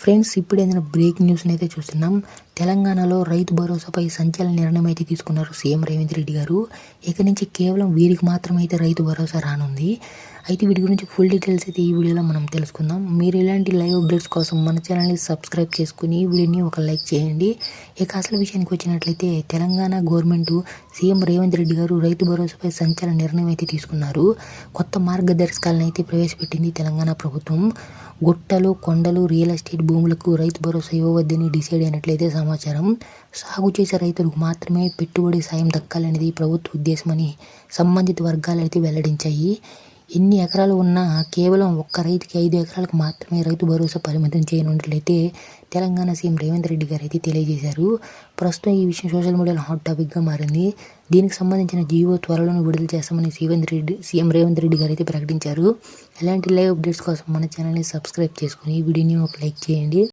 Friends ఇప్పుడు ఏదైనా break న్యూస్ని అయితే చూస్తున్నాం. తెలంగాణలో రైతు భరోసాపై సంచలన నిర్ణయం అయితే తీసుకున్నారు సీఎం రేవంత్ రెడ్డి గారు. ఇక నుంచి కేవలం వీరికి మాత్రమే అయితే రైతు భరోసా రానుంది. అయితే వీటి గురించి ఫుల్ డీటెయిల్స్ అయితే ఈ వీడియోలో మనం తెలుసుకుందాం. మీరు ఇలాంటి లైవ్ అప్డేట్స్ కోసం మన ఛానల్ని సబ్స్క్రైబ్ చేసుకుని ఈ వీడియోని ఒక లైక్ చేయండి. ఇక అసలు విషయానికి వచ్చినట్లయితే తెలంగాణ గవర్నమెంట్ సీఎం రేవంత్ రెడ్డి గారు రైతు భరోసాపై సంచలన నిర్ణయం అయితే తీసుకున్నారు. కొత్త మార్గదర్శకాలను అయితే ప్రవేశపెట్టింది తెలంగాణ ప్రభుత్వం. గుట్టలు కొండలు రియల్ ఎస్టేట్ భూములకు రైతు భరోసా ఇవ్వవద్దని డిసైడ్ అయినట్లయితే సమాచారం. సాగు చేసే రైతులకు మాత్రమే పెట్టుబడి సాయం దక్కాలనేది ప్రభుత్వ ఉద్దేశమని సంబంధిత వర్గాలు అయితే వెల్లడించాయి. ఎన్ని ఎకరాలు ఉన్నా కేవలం ఒక్క రైతుకి ఐదు ఎకరాలకు మాత్రమే రైతు భరోసా పరిమితం చేయనున్నట్లయితే తెలంగాణ సీఎం రేవంత్ రెడ్డి గారు అయితే తెలియజేశారు. ప్రస్తుతం ఈ విషయం సోషల్ మీడియాలో హాట్ టాపిక్గా మారింది. దీనికి సంబంధించిన జీవో త్వరలోనే విడుదల చేస్తామని సీఎం రెడ్డి సీఎం రేవంత్ రెడ్డి గారు అయితే ప్రకటించారు. ఇలాంటి లైవ్ అప్డేట్స్ కోసం మన ఛానల్ని సబ్స్క్రైబ్ చేసుకుని ఈ వీడియోని ఒక లైక్ చేయండి.